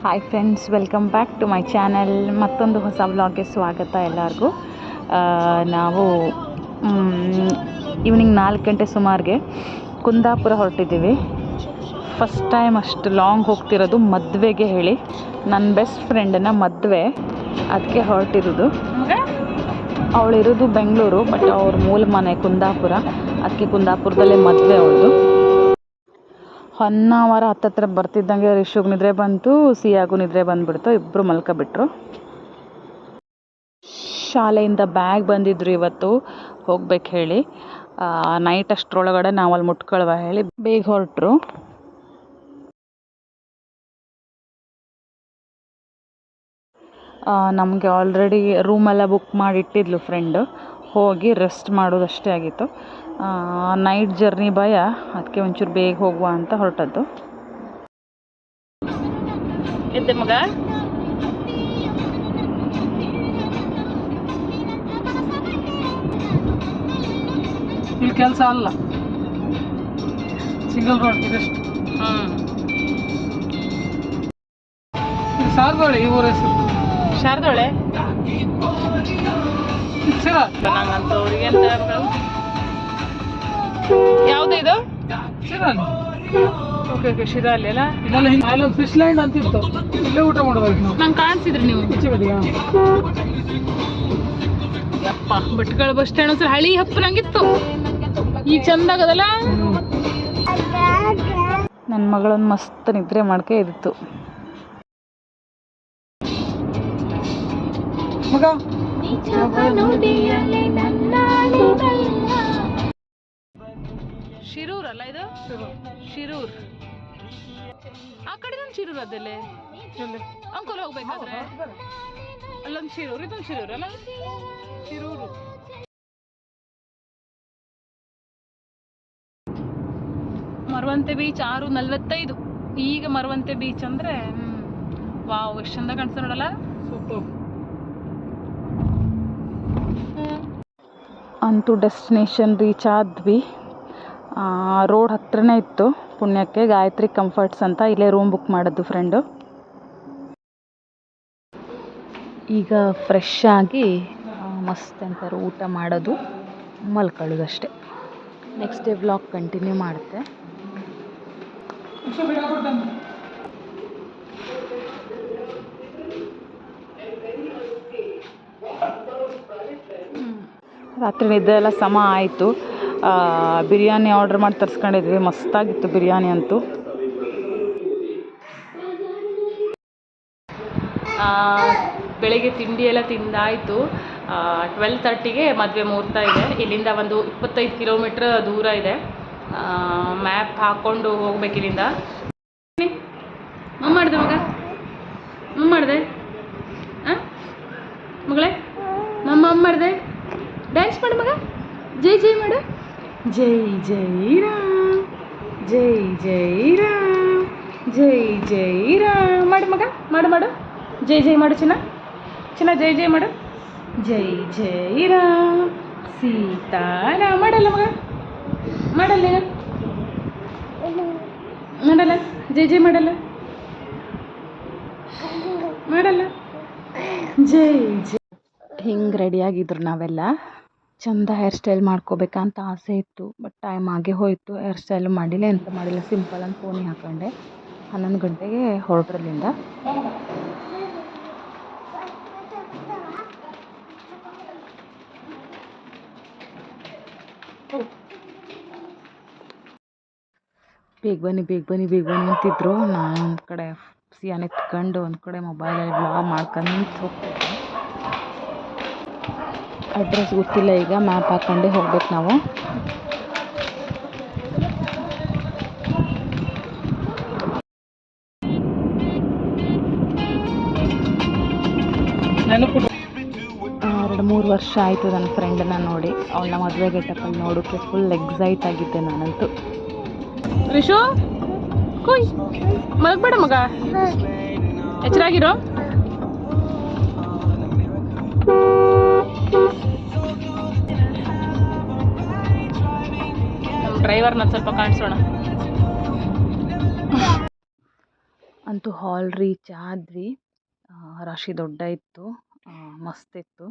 Hi friends welcome back to my channel ಮತ್ತೊಂದು ಹೊಸ ವ್ಲಾಗ್ಗೆ ಸ್ವಾಗತ ಎಲ್ಲರಿಗೂ. ನಾವು ಈವ್ನಿಂಗ್ ನಾಲ್ಕು ಗಂಟೆ ಸುಮಾರಿಗೆ ಕುಂದಾಪುರ ಹೊರಟಿದ್ದೀವಿ. ಫಸ್ಟ್ ಟೈಮ್ ಅಷ್ಟು ಲಾಂಗ್ ಹೋಗ್ತಿರೋದು ಮದುವೆಗೆ ಹೇಳಿ. ನನ್ನ ಬೆಸ್ಟ್ ಫ್ರೆಂಡನ್ನ ಮದುವೆ ಅದಕ್ಕೆ ಹೊರಟಿರೋದು. ಅವಳಿರೋದು ಬೆಂಗಳೂರು ಬಟ್ ಅವ್ರ ಮೂಲ ಮನೆ ಕುಂದಾಪುರ. ಅದಕ್ಕೆ ಕುಂದಾಪುರದಲ್ಲೇ ಮದುವೆ ಅವಳದು. ಹೊನ್ನಾವರ ಹತ್ತತ್ರ ಬರ್ತಿದ್ದಂಗೆ ರಿಷುಗೆ ನಿದ್ರೆ ಬಂತು, ಸಿಯಾಗೂ ನಿದ್ರೆ ಬಂದುಬಿಡ್ತು ಇಬ್ಬರು ಮಲ್ಕೊಬಿಟ್ರು. ಶಾಲೆಯಿಂದ ಬ್ಯಾಗ್ ಬಂದಿದ್ರು ಇವತ್ತು, ಹೋಗ್ಬೇಕು ಹೇಳಿ. ನೈಟ್ ಅಷ್ಟರೊಳಗಡೆ ನಾವು ಅಲ್ಲಿ ಮುಟ್ಕೊಳ್ವ ಹೇಳಿ ಬೇಗ ಹೊರಟ್ರು. ನಮಗೆ ಆಲ್ರೆಡಿ ರೂಮೆಲ್ಲ ಬುಕ್ ಮಾಡಿಟ್ಟಿದ್ಲು ಫ್ರೆಂಡು ಹೋಗಿ ರೆಸ್ಟ್ ಮಾಡೋದಷ್ಟೇ ಆಗಿತ್ತು. ನೈಟ್ ಜರ್ನಿ ಭಯ. ಅದಕ್ಕೆ ಒಂಚೂರು ಬೇಗ ಹೋಗುವ ಅಂತ ಹೊರಟದ್ದು. ಎದ್ದೆ ಮಗ? ಇಲ್ಲಿ ಕೆಲಸ ಅಲ್ಲ. ಸಿಂಗಲ್ ರೋಡ್ ಇದಷ್ಟು ಹ್ಞೂ ಇದು ಸಾರದೊಳೆ ಈ ಊರ ಹೆಸರು. ಶಾರದೋಳೆ? ಶಿರ ನಂಗಂತ ಅವ್ರಿಗೆ ಯಾವುದು ಇದು? ಶಿರ ಓಕೆ ಓಕೆ ಶಿರಾಲಿ ಅಲ್ಲ? ಇದೆಲ್ಲ ಹಿಂಗೆ ಅಲ್ಲೊಂದು ಫಿಶ್ ಲ್ಯಾಂಡ್ ಅಂತ ಇತ್ತು ಇಲ್ಲೇ ಊಟ ಮಾಡೋದಕ್ಕೆ ನಾವು. ನಂಗೆ ಕಾಣಿಸಿದ್ರಿ ನೀವು. ಈಚೆ ಬದಿಗೆ? ಯಪ್ಪ ಭಟ್ಕಳ ಬಸ್ ಸ್ಟ್ಯಾಂಡ್ ಒಂದ್ಸಲ ಹಳಿ ಹಪ್ಪನಂಗಿತ್ತು ಈ ಚಂದಾಗದಲ್ಲ ನನ್ನ ಮಗಳೊಂದು ಮಸ್ತ್ ನಿದ್ರೆ ಮಾಡ್ಕೆ ಇದಿತ್ತು. ಮಗ? ಇದು ಶಿರೂರ್. ಆ ಕಡೆ ಒಂದು ಶಿರೂರ್ ಅದಲ್ಲೇ? ಅಂಕೋಲ್ ಹೋಗ್ಬೇಕಾದ್ರೆ? ಅಲ್ಲೊಂದು ಶಿರೂರ್ ಇದೊಂದು ಶಿರೂರ್ ಅಲ್ಲ? ಶಿರೂರು. ಮರವಂತೆ ಬೀಚ್ ಆರು ನಲ್ವತ್ತೈದು. ಈಗ ಮರವಂತೆ ಬೀಚ್ ಅಂದ್ರೆ ಹ್ಮ್, ವಾವ್ ಎಷ್ಟು ಚಂದ ಕಾಣಿಸ್ತ ನೋಡಲ್ಲ? ಸೂಪರ್. ಅಂತೂ ಡೆಸ್ಟಿನೇಷನ್ ರೀಚ್ ಆದ್ವಿ. ರೋಡ್ ಹತ್ರನೇ ಇತ್ತು ಪುಣ್ಯಕ್ಕೆ ಗಾಯತ್ರಿ ಕಂಫರ್ಟ್ಸ್ ಅಂತ. ಇಲ್ಲೇ ರೂಮ್ ಬುಕ್ ಮಾಡಿದ್ದು ಫ್ರೆಂಡು ಈಗ ಫ್ರೆಶ್ ಆಗಿ ಮಸ್ತ್ ಅಂತಾರೆ ಊಟ ಮಾಡೋದು. ಮಲ್ಕೊಳ್ಳೋದು ಅಷ್ಟೇ ನೆಕ್ಸ್ಟ್ ಡೇ ವ್ಲಾಗ್ ಕಂಟಿನ್ಯೂ ಮಾಡುತ್ತೆ ರಾತ್ರಿ ನಿದ್ದೆ ಎಲ್ಲ ಸಮ ಆಯಿತು. ಬಿರಿಯಾನಿ ಆರ್ಡ್ರ್ ಮಾಡಿ ತರಿಸ್ಕೊಂಡಿದ್ವಿ. ಮಸ್ತಾಗಿತ್ತು ಬಿರಿಯಾನಿ ಅಂತೂ. ಬೆಳಿಗ್ಗೆ ತಿಂಡಿ ಎಲ್ಲ ತಿಂದಾಯಿತು. ಟ್ವೆಲ್ ತರ್ಟಿಗೆ ಮದುವೆ ಮುಹೂರ್ತ ಇದೆ. ಇಲ್ಲಿಂದ ಒಂದು ಇಪ್ಪತ್ತೈದು ಕಿಲೋಮೀಟ್ರ್ ದೂರ ಇದೆ. ಮ್ಯಾಪ್ ಹಾಕ್ಕೊಂಡು ಹೋಗ್ಬೇಕು ಇಲ್ಲಿಂದ ಮಗ ಮಮ್ಮ ಮಾಡಿದೆ ಹಾಂ ಮಗಳೇ ಮಮ್ಮ ಅಮ್ಮ ಮಾಡಿದೆ ಡ್ಯಾನ್ಸ್ ಮಾಡು ಮಗ ಜೈ ಜೈ ಮಾಡು ಜೈ ಜೈ ರಾಮ್, ಜೈ ಜೈ ರಾಮ್, ಜೈ ಜೈ ರಾಮ್. ಮಾಡು ಮಗ, ಮಾಡು ಮಾಡು. ಜೈ ಜೈ ಮಾಡು ಚಿನ್ನ. ಚಿನ್ನ, ಜೈ ಜೈ ಮಾಡು. ಜೈ ಜೈ ರಾಮ್. ಸೀತಾರಾಮ್ ಮಾಡಲ್ಲ ಮಗ? ಮಾಡಲ್ಲ ಮಾಡಲ್ಲ? ಜೈ ಜೈ ಮಾಡಲ್ಲ? ಮಾಡಲ್ಲ? ಜೈ ಜೈ. ಹಿಂಗೆ ರೆಡಿಯಾಗಿದ್ರು ನಾವೆಲ್ಲ. ಚಂದ ಹೇರ್ ಸ್ಟೈಲ್ ಮಾಡ್ಕೋಬೇಕಂತ ಆಸೆ ಇತ್ತು ಬಟ್ ಟೈಮ್ ಆಗೇ ಹೋಯಿತು. ಹೇರ್ ಸ್ಟೈಲ್ ಮಾಡಿಲ್ಲ, ಎಂತ ಮಾಡಿಲ್ಲ ಸಿಂಪಲ್ ಅಂತ ಫೋನಿಗೆ ಹಾಕೊಂಡೆ. ಹನ್ನೊಂದು ಗಂಟೆಗೆ ಹೊರಟ್ರಲ್ಲಿಂದ. ಬೇಗ ಬನ್ನಿ ಬೇಗ ಬನ್ನಿ ಬೇಗ ಬನ್ನಿ ಅಂತಿದ್ರು. ನಾನು ಒಂದು ಕಡೆ ಸಿಯಾನ್ ಎತ್ಕೊಂಡು, ಒಂದು ಕಡೆ ಮೊಬೈಲಲ್ಲಿ ಬ್ಲಾಗ್ ಮಾಡ್ಕೊಂಡು ಹೋಗ್ತಿದ್ದೆ ಅಡ್ರೆಸ್ ಗೊತ್ತಿಲ್ಲ ಈಗ ಮ್ಯಾಪ್ ಹಾಕೊಂಡೆ ಹೋಗ್ಬೇಕು ನಾವು. ಎರಡು ಮೂರು ವರ್ಷ ಆಯಿತು ನನ್ನ ಫ್ರೆಂಡನ್ನ ನೋಡಿ. ಅವಳನ್ನ ಮದುವೆ ಗೆಟಪ್ಪಲ್ಲಿ ನೋಡೋಕ್ಕೆ ಫುಲ್ ಎಕ್ಸೈಟ್ ಆಗಿದ್ದೆ ನಾನಂತೂ. ರಿಶು ಕುಯ್ ಮಲಗಬೇಡ ಮಗ. ಎಚ್ಚರಾಗಿರೋ? ಡ್ರೈವರ್ನ ಸ್ವಲ್ಪ ಕಾಣಿಸೋಣ. ಅಂತೂ ಹಾಲ್ ರೀಚ್ ಆದ್ವಿ. ರಾಶಿ ದೊಡ್ಡ ಇತ್ತು. ಮಸ್ತ್ ಇತ್ತು.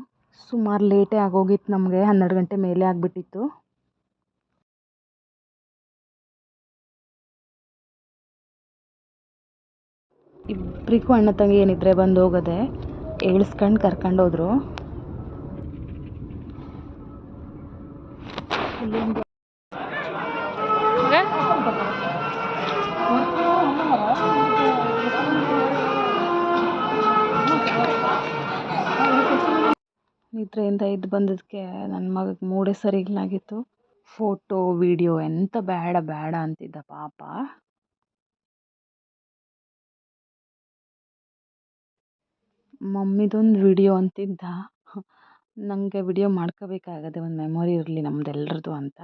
ಸುಮಾರು ಲೇಟೇ ಆಗೋಗಿತ್ತು ನಮಗೆ, ಹನ್ನೆರಡು ಗಂಟೆ ಮೇಲೆ ಆಗಿಬಿಟ್ಟಿತ್ತು. ಇಬ್ಬರಿಗೂ ಅಣ್ಣ ತಂಗಿ ಏನಿದ್ರೆ ಬಂದು ಹೋಗೋದೆ, ಏಳ್ಸ್ಕೊಂಡು ಕರ್ಕೊಂಡು ನಿದ್ರೆಯಿಂದ ಇದು ಬಂದಿದ್ದಕ್ಕೆ ನನ್ನ ಮಗಗೆ ಮೂಡೇ ಸರಿ ಇಲ್ಲಾಗಿತ್ತು ಫೋಟೋ, ವಿಡಿಯೋ ಎಂತ ಬೇಡ ಬೇಡ ಅಂತಿದ್ದ ಪಾಪ. ಮಮ್ಮಿದೊಂದು ವಿಡಿಯೋ ಅಂತಿದ್ದ. ನನಗೆ ವಿಡಿಯೋ ಮಾಡ್ಕೋಬೇಕಾಗದೆ ಒಂದು ಮೆಮೊರಿ ಇರಲಿ ನಮ್ದೆಲ್ಲರದು ಅಂತ.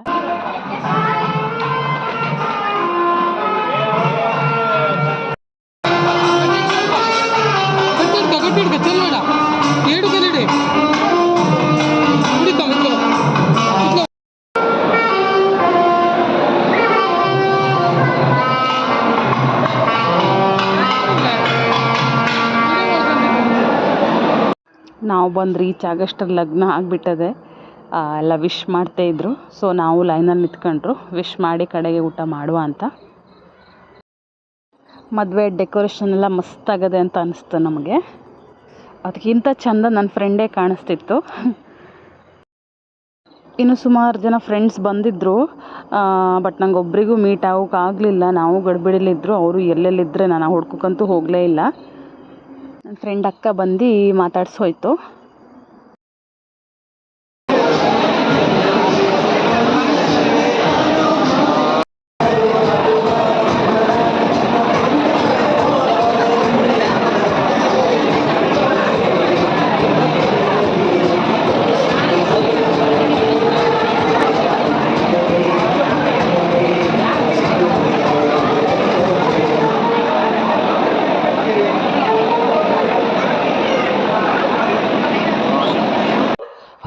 ನಾವು ಬಂದು ರೀಚ್ ಆಗೋಷ್ಟ್ರಲ್ಲಿ ಲಗ್ನ ಆಗಿಬಿಟ್ಟದೆ. ಎಲ್ಲ ವಿಶ್ ಮಾಡ್ತಾಯಿದ್ರು ಸೊ ನಾವು ಲೈನಲ್ಲಿ ನಿಂತ್ಕೊಂಡ್ರು. ವಿಶ್ ಮಾಡಿ ಕಡೆಗೆ ಊಟ ಮಾಡುವ ಅಂತ. ಮದುವೆ ಡೆಕೋರೇಷನ್ ಎಲ್ಲ ಮಸ್ತಾಗದೆ ಅಂತ ಅನಿಸ್ತು ನಮಗೆ. ಅದಕ್ಕಿಂತ ಚಂದ ನನ್ನ ಫ್ರೆಂಡೇ ಕಾಣಿಸ್ತಿತ್ತು. ಇನ್ನು ಸುಮಾರು ಜನ ಫ್ರೆಂಡ್ಸ್ ಬಂದಿದ್ದರು ಬಟ್ ನಂಗೆ ಒಬ್ಬರಿಗೂ ಮೀಟ್ ಆಗೋಕ್ಕಾಗಲಿಲ್ಲ ನಾವು ಗಡಿಬಿಡಿಲಿದ್ರು. ಅವರು ಎಲ್ಲೆಲ್ಲಿದ್ದರೆ ನಾನು ಹುಡ್ಕೋಕ್ಕಂತೂ ಹೋಗಲೇ ಇಲ್ಲ. ನನ್ನ ಫ್ರೆಂಡ್ ಅಕ್ಕ ಬಂದು ಮಾತಾಡ್ಸಿ ಹೋಯ್ತು.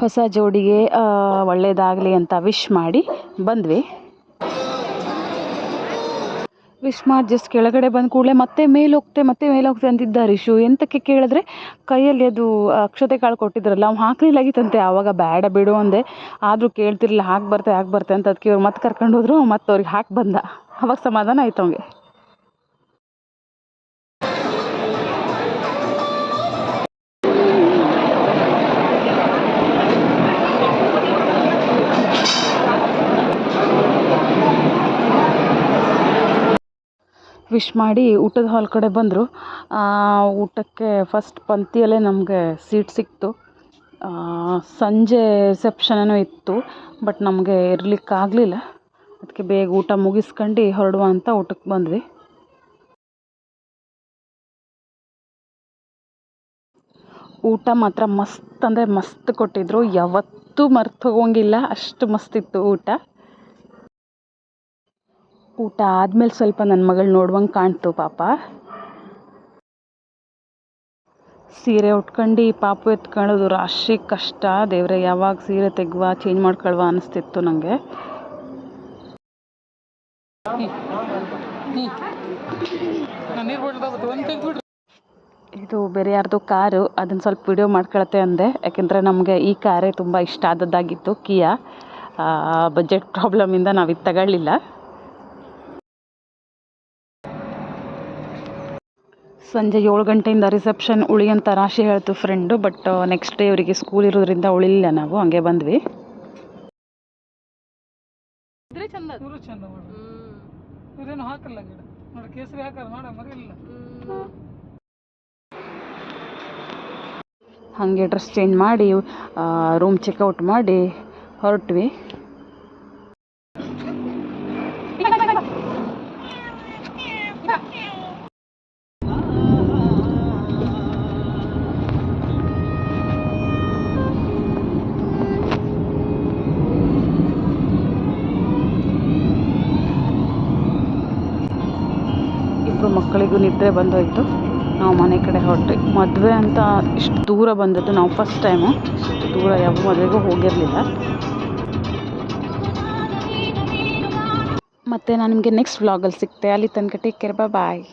ಹೊಸ ಜೋಡಿಗೆ ಒಳ್ಳೆಯದಾಗಲಿ ಅಂತ ವಿಶ್ ಮಾಡಿ ಬಂದ್ವಿ. ವಿಶ್ ಮಾಡಿ ಜಸ್ಟ್ ಕೆಳಗಡೆ ಬಂದ ಕೂಡಲೇ ಮತ್ತೆ ಮೇಲೆ ಹೋಗ್ತೆ, ಮತ್ತೆ ಮೇಲೆ ಹೋಗ್ತೆ ಅಂತಿದ್ದ ರಿಶು ಎಂತಕ್ಕೆ ಕೇಳಿದ್ರೆ, ಕೈಯಲ್ಲಿ ಅದು ಅಕ್ಷತೆ ಕಾಳು ಕೊಟ್ಟಿದ್ರಲ್ಲ, ಅವ್ನು ಹಾಕ್ಲಿಲ್ಲಾಗಿತ್ತಂತೆ ಆವಾಗ ಬೇಡ ಬಿಡು ಅಂದೆ. ಆದರೂ ಕೇಳ್ತಿರ್ಲಿಲ್ಲ, ಹಾಕಿ ಬರ್ತೆ ಹಾಕಿ ಬರ್ತೆ ಅಂತ ಅದಕ್ಕೆ ಇವ್ರು ಮತ್ತೆ ಕರ್ಕೊಂಡು ಹೋದ್ರು ಮತ್ತೆ ಅವ್ರಿಗೆ ಹಾಕಿ ಬಂದ. ಅವಾಗ ಸಮಾಧಾನ ಆಯ್ತು ಅವ್ನಿಗೆ. ವಿಶ್ ಮಾಡಿ ಊಟದ ಹಾಲ್ ಕಡೆ ಬಂದರು. ಊಟಕ್ಕೆ ಫಸ್ಟ್ ಪಂಕ್ತಿಯಲ್ಲೇ ನಮಗೆ ಸೀಟ್ ಸಿಕ್ತು. ಸಂಜೆ ರಿಸೆಪ್ಷನ್ ಇತ್ತು ಬಟ್ ನಮಗೆ ಇರಲಿಕ್ಕಾಗಲಿಲ್ಲ. ಅದಕ್ಕೆ ಬೇಗ ಊಟ ಮುಗಿಸ್ಕೊಂಡು ಹೊರಡುವ ಅಂತ ಊಟಕ್ಕೆ ಬಂದ್ವಿ. ಊಟ ಮಾತ್ರ ಮಸ್ತ್ ಅಂದರೆ ಮಸ್ತ್ ಕೊಟ್ಟಿದ್ದರು ಯಾವತ್ತೂ ಮರ್ತು ಹೋಗೋಂಗಿಲ್ಲ. ಅಷ್ಟು ಮಸ್ತಿತ್ತು ಊಟ. ಊಟ ಆದಮೇಲೆ ಸ್ವಲ್ಪ ನನ್ನ ಮಗಳು ನೋಡುವಂಗೆ ಕಾಣ್ತು ಪಾಪ. ಸೀರೆ ಉಟ್ಕೊಂಡು ಪಾಪು ಎತ್ಕೊಳ್ಳೋದು ರಾಶಿ ಕಷ್ಟ. ದೇವ್ರೆ, ಯಾವಾಗ ಸೀರೆ ತೆಗುವ ಚೇಂಜ್ ಮಾಡ್ಕೊಳ್ವಾ ಅನಿಸ್ತಿತ್ತು ನನಗೆ ಇದು ಬೇರೆ ಯಾರ್ದು ಕಾರು ಅದನ್ನ ಸ್ವಲ್ಪ ವಿಡಿಯೋ ಮಾಡ್ಕೊಳತ್ತೆ ಅಂದೆ. ಯಾಕೆಂದ್ರೆ ನಮಗೆ ಈ ಕಾರೇ ತುಂಬ ಇಷ್ಟ ಆದದ್ದಾಗಿತ್ತು, ಕಿಯಾ. ಬಜೆಟ್ ಪ್ರಾಬ್ಲಮಿಂದ ನಾವು ಇದು ತಗೊಳ್ಳಿಲ್ಲ. ಸಂಜೆ ಏಳು ಗಂಟೆಯಿಂದ ರಿಸೆಪ್ಷನ್ ಉಳಿ ಅಂತ ರಾಶಿ ಹೇಳ್ತು ಫ್ರೆಂಡು ಬಟ್ ನೆಕ್ಸ್ಟ್ ಡೇ ಅವರಿಗೆ ಸ್ಕೂಲ್ ಇರೋದ್ರಿಂದ ಉಳಿಲಿಲ್ಲ ನಾವು ಹಂಗೆ ಬಂದ್ವಿ. ಹಾಗೆ ಡ್ರೆಸ್ ಚೇಂಜ್ ಮಾಡಿ ರೂಮ್ ಚೆಕ್ಔಟ್ ಮಾಡಿ ಹೊರಟ್ವಿ. ಮಕ್ಕಳಿಗೂ ನಿದ್ರೆ ಬಂದೋಯ್ತು. ನಾವು ಮನೆ ಕಡೆ ಹೊರಟ್ವಿ ಮದುವೆ ಅಂತ ಇಷ್ಟು ದೂರ ಬಂದದ್ದು ನಾವು ಫಸ್ಟ್ ಟೈಮು ಇಷ್ಟು ದೂರ ಯಾವ ಮದುವೆಗೂ ಹೋಗಿರಲಿಲ್ಲ. ಮತ್ತು ನಾನು ನಿಮಗೆ ನೆಕ್ಸ್ಟ್ ವ್ಲಾಗಲ್ಲಿ ಸಿಗ್ತೆ. ಅಲ್ಲಿ ತನಕ ಟೇಕ್ ಕೇರ್ ಬಾಯ್